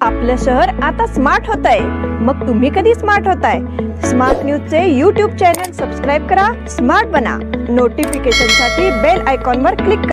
आपलं शहर आता स्मार्ट होत आहे मग तुम्ही कधी स्मार्ट होताय? स्मार्ट न्यूजचे यूट्यूब चॅनल सबस्क्राईब करा स्मार्ट बना. नोटिफिकेशन साठी बेल आयकॉनवर क्लिक करा.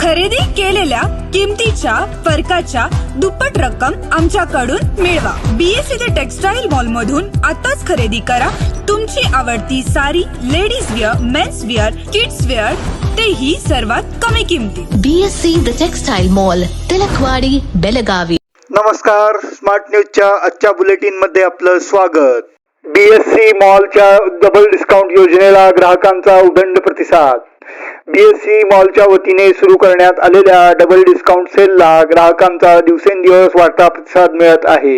खरेदी केलेल्या किमतीच्या फरकाच्या दुप्पट रक्कम आमच्याकडून मिळवा. बीएससी ते टेक्सटाईल मॉल मधून आताच खरेदी करा. तुमची आवडती sari ladies wear men's wear kids wear तेही सर्वात कमी किमतीत BSC the textile mall Tilakwadi Belagavi. नमस्कार. स्मार्ट न्यूजच्या आजच्या बुलेटिनमध्ये आपलं स्वागत. बीएससी मॉलच्या डबल डिस्काउंट योजनेला ग्राहकांचा उदंड प्रतिसाद. बीएससी मॉलच्या वतीने सुरू करण्यात आलेल्या डबल डिस्काउंट सेलला ग्राहकांचा दिवसेंदिवस वाढता प्रतिसाद मिळत आहे.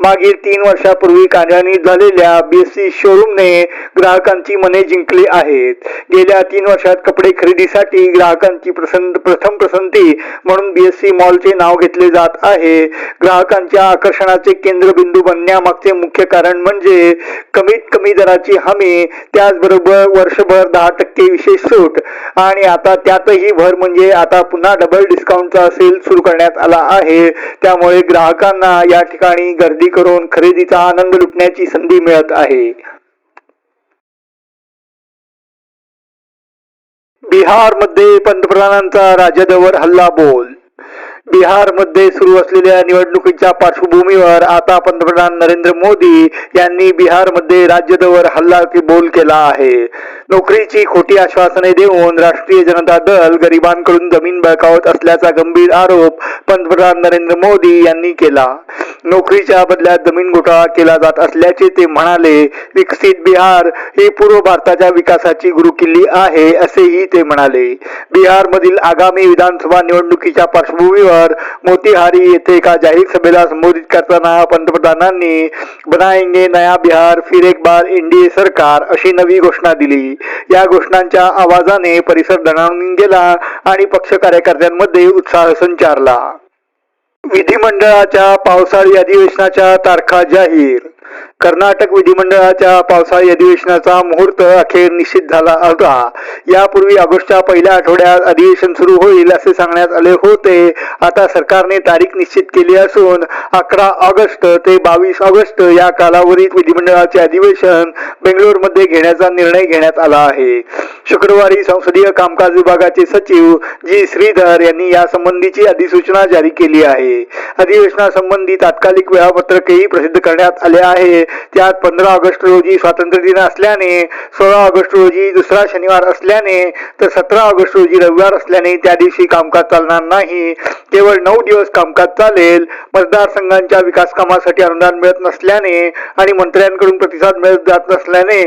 मागील तीन वर्षापूर्वी कार्यान्वित झालेल्या बीएससी शोरूमने ग्राहकांची मने जिंकली आहेत. गेल्या तीन वर्षात कपडे खरेदीसाठी ग्राहकांची प्रसन्न प्रथम पसंती म्हणून बीएससी मॉलचे नाव घेतले जात आहे. ग्राहकांच्या आकर्षणाचे केंद्रबिंदू बनण्यामागचे मुख्य कारण म्हणजे कमीत कमी दराची हमी त्याचबरोबर वर्षभर दहा टक्के विशेष सूट. आणि आता त्यातही भर म्हणजे आता पुन्हा डबल डिस्काउंटचा सेल सुरू करण्यात आला आहे. त्यामुळे ग्राहकांना या ठिकाणी गर्दी करून खरेदीचा आनंद लुटण्याची संधी मिळत आहे. बिहारमध्ये पंतप्रधानांचा राजदवर हल्ला बोल बिहारमध्ये सुरू असलेल्या निवडणुकीच्या पार्श्वभूमीवर आता पंतप्रधान नरेंद्र मोदी यांनी बिहारमध्ये राज्यदवर हल्ला की बोल केला आहे. नोकरीची खोटी आश्वासने देऊन राष्ट्रीय जनता दल गरिबांकडून जमीन बळकावत असल्याचा गंभीर आरोप पंतप्रधान नरेंद्र मोदी यांनी केला. नोकरीच्या बदल्यात जमीन घोटाळा केला जात असल्याचे ते म्हणाले विकसित बिहार ही पूर्व भारताच्या विकासाची गुरुकिल्ली आहे असेही ते म्हणाले. बिहारमधील आगामी विधानसभा निवडणुकीच्या पार्श्वभूमीवर मोतीहारी येथे एका जाहीर सभेला संबोधित करताना पंतप्रधानांनी बनाएंगे नया बिहार फिर एक बार एनडीए सरकार अशी नवी घोषणा दिली. या घोषणांच्या आवाजाने परिसर दणाणून गेला आणि पक्ष कार्यकर्त्यांमध्ये उत्साह संचारला. विधिमंडळाच्या पावसाळी अधिवेशनाच्या तारखा जाहीर कर्नाटक विधिमंडळाच्या पावसाळी अधिवेशनाचा मुहूर्त अखेर निश्चित झाला होता. यापूर्वी ऑगस्टच्या पहिल्या आठवड्यात अधिवेशन सुरू होईल असे सांगण्यात आले होते. आता सरकारने तारीख निश्चित केली असून अकरा ऑगस्ट ते बावीस ऑगस्ट या कालावधीत विधिमंडळाचे अधिवेशन बेंगलोरमध्ये घेण्याचा निर्णय घेण्यात आला आहे. शुक्रवारी संसदीय कामकाज विभागाचे सचिव जी. श्रीधर यांनी या संबंधीची अधिसूचना जारी केली आहे. अधिवेशनासंबंधी तात्कालिक वेळापत्रकही प्रसिद्ध करण्यात आले आहे. त्यात पंधरा ऑगस्ट रोजी स्वातंत्र्य दिन असल्याने सोळा ऑगस्ट रोजी दुसरा शनिवार असल्याने तर सतरा ऑगस्ट रोजी रविवार असल्याने त्या दिवशी कामकाज चालणार नाही. केवळ नऊ दिवस कामकाज चालेल. मतदारसंघांच्या विकास कामासाठी अनुदान मिळत नसल्याने आणि मंत्र्यांकडून प्रतिसाद मिळत जात नसल्याने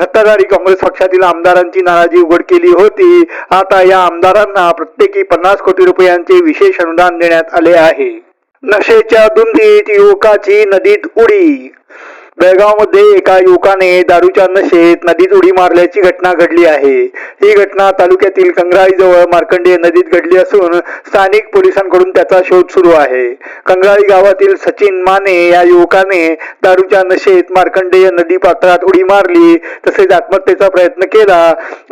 सत्ताधारी काँग्रेस पक्षातील आमदारांची नाराजी उघड केली होती. आता या आमदारांना प्रत्येकी पन्नास कोटी रुपयांचे विशेष अनुदान देण्यात आले आहे. नशेच्या धुंदीत युवकाची नदीत उडी. बेळगावमध्ये एका युवकाने दारूच्या नशेत नदीत उडी मारल्याची घटना घडली आहे. ही घटना तालुक्यातील कंगराळीजवळ मार्कंडेय नदीत घडली असून स्थानिक पोलिसांकडून त्याचा शोध सुरू आहे. कंगराळी गावातील सचिन माने या युवकाने दारूच्या नशेत मार्कंडेय नदी पात्रात उडी मारली तसेच आत्महत्येचा प्रयत्न केला.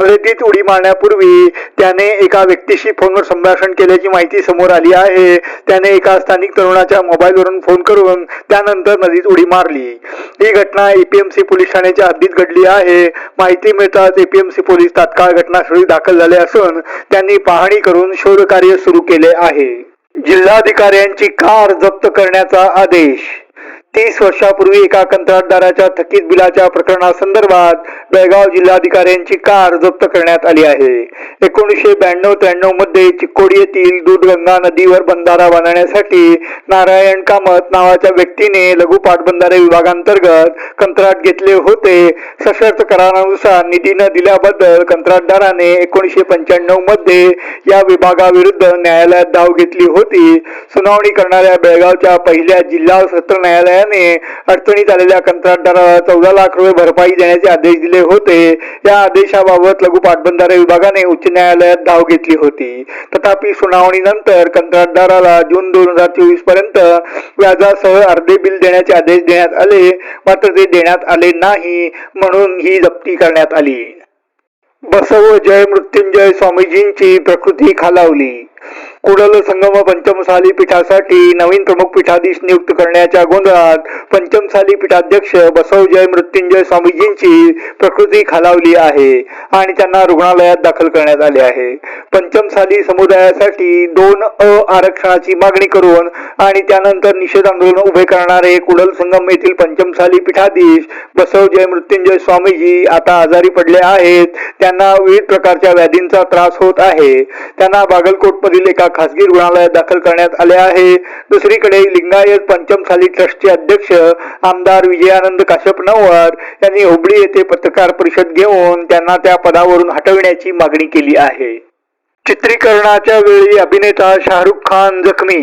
नदीत उडी मारण्यापूर्वी त्याने एका व्यक्तीशी फोनवर संभाषण केल्याची माहिती समोर आली आहे. त्याने एका स्थानिक तरुणाच्या मोबाईलवरून फोन करून त्यानंतर नदीत उडी मारली. ही घटना एपीएमसी पोलीस ठाण्याच्या हद्दीत घडली आहे. माहिती मिळताच एपीएमसी पोलीस तात्काळ घटनास्थळी दाखल झाले असून त्यांनी पाहणी करून शोधकार्य सुरू केले आहे. जिल्हाधिकाऱ्यांची कार जप्त करण्याचा आदेश तीस वर्षापूर्वी एका कंत्राटदाराच्या थकीत बिलाच्या प्रकरणासंदर्भात बेळगाव जिल्हाधिकाऱ्यांची कार जप्त करण्यात आली आहे. एकोणीसशे ब्याण्णव त्र्याण्णवमध्ये चिकोडी येथील दूधगंगा नदीवर बंधारा बांधण्यासाठी नारायण कामत नावाच्या व्यक्तीने लघु पाटबंधारे विभागांतर्गत कंत्राट घेतले होते. सशर्त करारानुसार निधी न दिल्याबद्दल कंत्राटदाराने एकोणीसशे पंच्याण्णवमध्ये या विभागाविरुद्ध न्यायालयात धाव घेतली होती. सुनावणी करणाऱ्या बेळगावच्या पहिल्या जिल्हा सत्र न्यायालयात न्यायालयाने अडचणीत आलेल्या कंत्राटदाराला चौदा लाख रुपये भरपाई देण्याचे आदेश दिले होते. या आदेशाबाबत लघु पाटबंधारे विभागाने उच्च न्यायालयात धाव घेतली होती. तथापि सुनावणीनंतर कंत्राटदाराला जून दोन हजार चोवीसपर्यंत व्याजासह अर्धे बिल देण्याचे आदेश देण्यात आले मात्र ते देण्यात आले नाही म्हणून ही जप्ती करण्यात आली. बसव जय मृत्युंजय स्वामीजींची प्रकृती खालावली. कुडल संगम पंचमसाली पीठासाठी नवीन प्रमुख पीठाधीश नियुक्त करण्याच्या गोंधळात पंचमसाली पीठाध्यक्ष बसवजय मृत्युंजय स्वामीजींची प्रकृती खालावली आहे आणि त्यांना रुग्णालयात दाखल करण्यात आले आहे. पंचमसाली समुदायासाठी दोन अ आरक्षणाची मागणी करून आणि त्यानंतर निषेध आंदोलन उभे करणारे कुडल संगम येथील पंचमसाली पीठाधीश बसवजय मृत्युंजय स्वामीजी आता आजारी पडले आहेत. त्यांना विविध प्रकारच्या व्याधींचा त्रास होत आहे. त्यांना बागलकोट मधील एका खासगी रुग्णालयात दाखल करण्यात आले आहे. दुसरीकडे लिंगायत पंचमसाली ट्रस्टचे अध्यक्ष आमदार विजयानंद काश्यप नववर यांनी हुबळी येथे पत्रकार परिषद घेऊन त्यांना त्या पदावरून हटविण्याची मागणी केली आहे. चित्रीकरणाच्या वेळी अभिनेता शाहरुख खान जखमी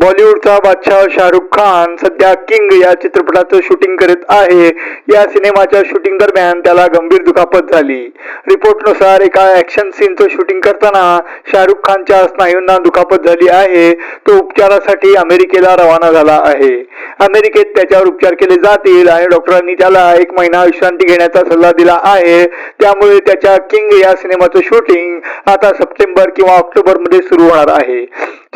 बॉलिवूडचा बादशाह शाहरुख खान सध्या किंग या चित्रपटाचं शूटिंग करत आहे. या सिनेमाच्या शूटिंग दरम्यान त्याला गंभीर दुखापत झाली. रिपोर्टनुसार एका ॲक्शन सीनचं शूटिंग करताना शाहरुख खानच्या स्नायूंना दुखापत झाली आहे. तो उपचारासाठी अमेरिकेला रवाना झाला आहे. अमेरिकेत त्याच्यावर उपचार केले जातील आणि डॉक्टरांनी त्याला एक महिना विश्रांती घेण्याचा सल्ला दिला आहे. त्यामुळे त्याच्या किंग या सिनेमाचं शूटिंग आता सप्टेंबर किंवा ऑक्टोबरमध्ये सुरू होणार आहे.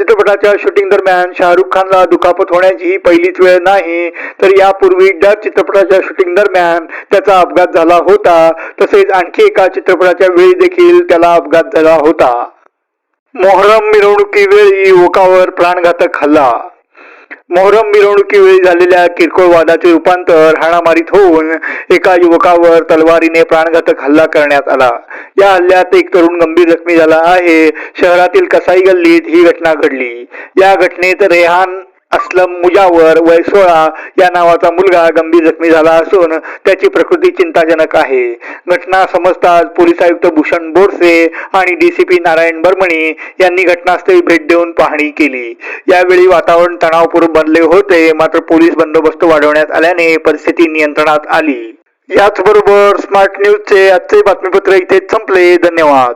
चित्रपटाच्या शूटिंग दरम्यान शाहरुख खानला दुखापत होण्याची ही पहिलीच वेळ नाही. तर यापूर्वी डर चित्रपटाच्या शूटिंग दरम्यान त्याचा अपघात झाला होता. तसेच आणखी एका चित्रपटाच्या वेळी देखील त्याला अपघात झाला होता. मोहरम मिरवणुकीवेळी ओकावर प्राणघातक हल्ला मोहरम मिरवणुकीवेळी झालेल्या किरकोळ वादाचे रूपांतर हाणामारीत होऊन एका युवकावर तलवारीने प्राणघातक हल्ला करण्यात आला. या हल्ल्यात एक तरुण गंभीर जखमी झाला आहे. शहरातील कसाई गल्लीत ही घटना घडली. या घटनेत रेहान असलम मुजावर वय सोळा या नावाचा मुलगा गंभीर जखमी झाला असून त्याची प्रकृती चिंताजनक आहे. घटना समजताच पोलीस आयुक्त भूषण बोरसे आणि डीसीपी नारायण बर्मणी यांनी घटनास्थळी भेट देऊन पाहणी केली. यावेळी वातावरण तणावपूर्ण बनले होते मात्र पोलीस बंदोबस्त वाढवण्यात आल्याने परिस्थिती नियंत्रणात आली. याचबरोबर स्मार्ट न्यूजचे आजचे बातमीपत्र इथेच संपले. धन्यवाद.